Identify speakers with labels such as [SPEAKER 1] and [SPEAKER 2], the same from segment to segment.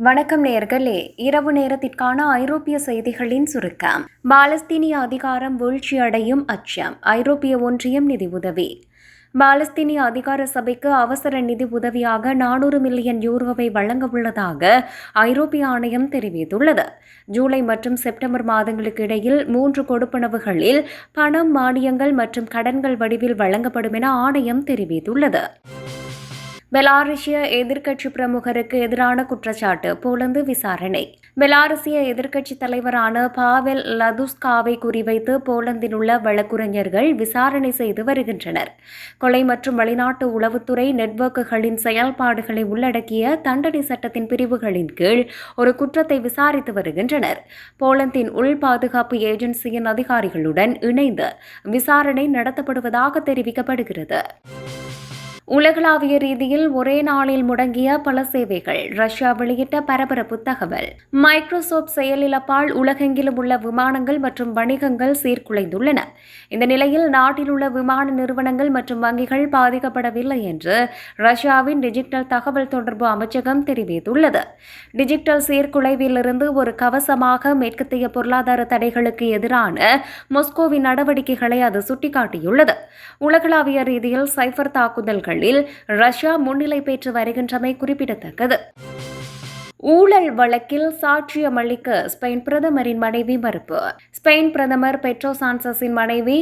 [SPEAKER 1] வணக்கம் நேர்களே. இரவு நேரத்திற்கான ஐரோப்பிய செய்திகளின் சுருக்கம். பாலஸ்தீனிய அதிகாரம் வீழ்ச்சியடையும் அச்சம். ஐரோப்பிய ஒன்றியம் நிதி உதவி. பாலஸ்தீனிய அதிகார சபைக்கு அவசர நிதி உதவியாக நானூறு மில்லியன் யூரோவை வழங்க உள்ளதாக ஐரோப்பிய ஆணையம் தெரிவித்துள்ளது. ஜூலை மற்றும் செப்டம்பர் மாதங்களுக்கு இடையில் மூன்று கொடுப்பனவுகளில் பணம் மானியங்கள் மற்றும் கடன்கள் வடிவில் வழங்கப்படும் என ஆணையம் தெரிவித்துள்ளது. பெலாருசிய எதிர்க்கட்சி பிரமுகருக்கு எதிரான குற்றச்சாட்டு போலந்து விசாரணை. பெலாருசிய எதிர்க்கட்சி தலைவரான பாவெல் லதுஸ்காவை குறிவைத்து போலந்தில் உள்ள வழக்குரைஞர்கள் விசாரணை செய்து வருகின்றனர். கொலை மற்றும் வெளிநாட்டு உளவுத்துறை நெட்வொர்க்குகளின் செயல்பாடுகளை உள்ளடக்கிய தண்டனை சட்டத்தின் பிரிவுகளின் கீழ் ஒரு குற்றத்தை விசாரித்து வருகின்றனர். போலந்தின் உள் பாதுகாப்பு ஏஜென்சியின் அதிகாரிகளுடன் இணைந்து விசாரணை நடத்தப்படுவதாக தெரிவிக்கப்படுகிறது. உலகளாவிய ரீதியில் ஒரே நாளில் முடங்கிய பல சேவைகள். ரஷ்யா வெளியிட்ட பரபரப்பு தகவல். மைக்ரோசாப்ட் செயலிழப்பால் உலகெங்கிலும் உள்ள விமானங்கள் மற்றும் வணிகங்கள் சீர்குலைந்துள்ளன. இந்த நிலையில் நாட்டில் உள்ள விமான நிறுவனங்கள் மற்றும் வங்கிகள் பாதிக்கப்படவில்லை என்று ரஷ்யாவின் டிஜிட்டல் தகவல் தொடர்பு அமைச்சகம் தெரிவித்துள்ளது. டிஜிட்டல் சீர்குலைவிலிருந்து ஒரு கவசமாக மேற்கத்திய பொருளாதார தடைகளுக்கு எதிரான மொஸ்கோவின் நடவடிக்கைகளை அது சுட்டிக்காட்டியுள்ளது. உலகளாவிய ரீதியில் சைபர் தாக்குதல்கள் தேர்தலில் ரஷ்யா முன்னிலை பெற்று வருகின்றமை குறிப்பிடத்தக்கது. ஊழல் வழக்கில் சாட்சியம் அளிக்க ஸ்பெயின் பிரதமரின் மனைவி மறுப்பு. ஸ்பெயின் பிரதமர் பெட்ரோ சான்சஸின் மனைவி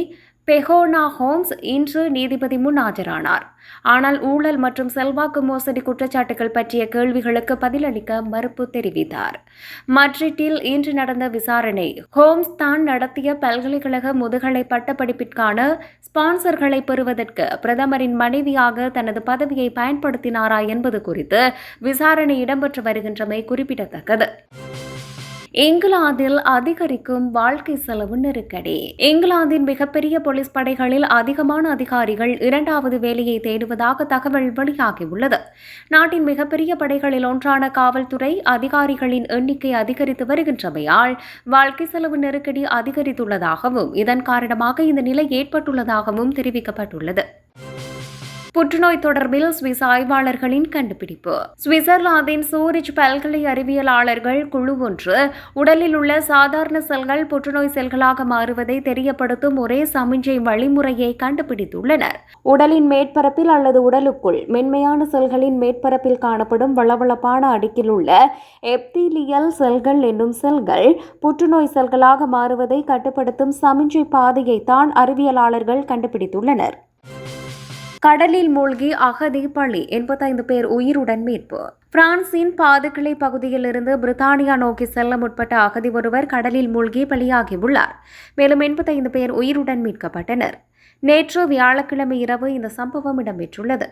[SPEAKER 1] பெஹோனா ஹோம்ஸ் இன்று நீதிபதி முன் ஆஜரானார். ஆனால் ஊழல் மற்றும் செல்வாக்கு மோசடி குற்றச்சாட்டுகள் பற்றிய கேள்விகளுக்கு பதிலளிக்க மறுப்பு தெரிவித்தார். மட்ரிட்டில் இன்று நடந்த விசாரணை ஹோம்ஸ் தான் நடத்திய பல்கலைக்கழக முதுகலை பட்டப்படிப்பிற்கான ஸ்பான்சர்களை பெறுவதற்கு பிரதமரின் மனைவியாக தனது பதவியை பயன்படுத்தினாரா என்பது குறித்து விசாரணை இடம்பெற்று வருகின்றமை குறிப்பிடத்தக்கது. இங்கிலாந்தில் அதிகரிக்கும் வாழ்க்கை செலவு நெருக்கடி. இங்கிலாந்தின் மிகப்பெரிய போலீஸ் படைகளில் அதிகமான அதிகாரிகள் இரண்டாவது வேலையை தேடுவதாக தகவல் வெளியாகியுள்ளது. நாட்டின் மிகப்பெரிய படைகளில் ஒன்றான காவல்துறை அதிகாரிகளின் எண்ணிக்கை அதிகரித்து வருகின்றமையால் வாழ்க்கை செலவு நெருக்கடி அதிகரித்துள்ளதாகவும் இதன் காரணமாக இந்த நிலை ஏற்பட்டுள்ளதாகவும் தெரிவிக்கப்பட்டுள்ளது. புற்றுநோய் தொடர்பில் சுவிஸ் ஆய்வாளர்களின் கண்டுபிடிப்பு. சுவிட்சர்லாந்தின் சூரிச் பல்கலை அறிவியலாளர்கள் குழு ஒன்று உடலில் உள்ள சாதாரண செல்கள் புற்றுநோய் செல்களாக மாறுவதை தெரியப்படுத்தும் ஒரே சமிஞ்சை வழிமுறையை கண்டுபிடித்துள்ளனர். உடலின் மேற்பரப்பில் அல்லது உடலுக்குள் மென்மையான செல்களின் மேற்பரப்பில் காணப்படும் வளவளப்பான அடுக்கில் உள்ள எப்தீலியல் செல்கள் என்னும் செல்கள் புற்றுநோய் செல்களாக மாறுவதை கட்டுப்படுத்தும் சமிஞ்சை பாதையை தான் அறிவியலாளர்கள் கண்டுபிடித்துள்ளனர். கடலில் மூழ்கி அகதி பழி எண்பத்தைந்து பேர் உயிருடன் மீட்பு. பிரான்சின் பாதுகிளை பகுதியிலிருந்து பிரித்தானியா நோக்கி செல்ல முற்பட்ட அகதி ஒருவர் கடலில் மூழ்கி பலியாகியுள்ளார். மேலும் எண்பத்தைந்து பேர் உயிருடன் மீட்கப்பட்டனர். நேற்று வியாழக்கிழமை இரவு இந்த சம்பவம் இடம்பெற்றுள்ளது.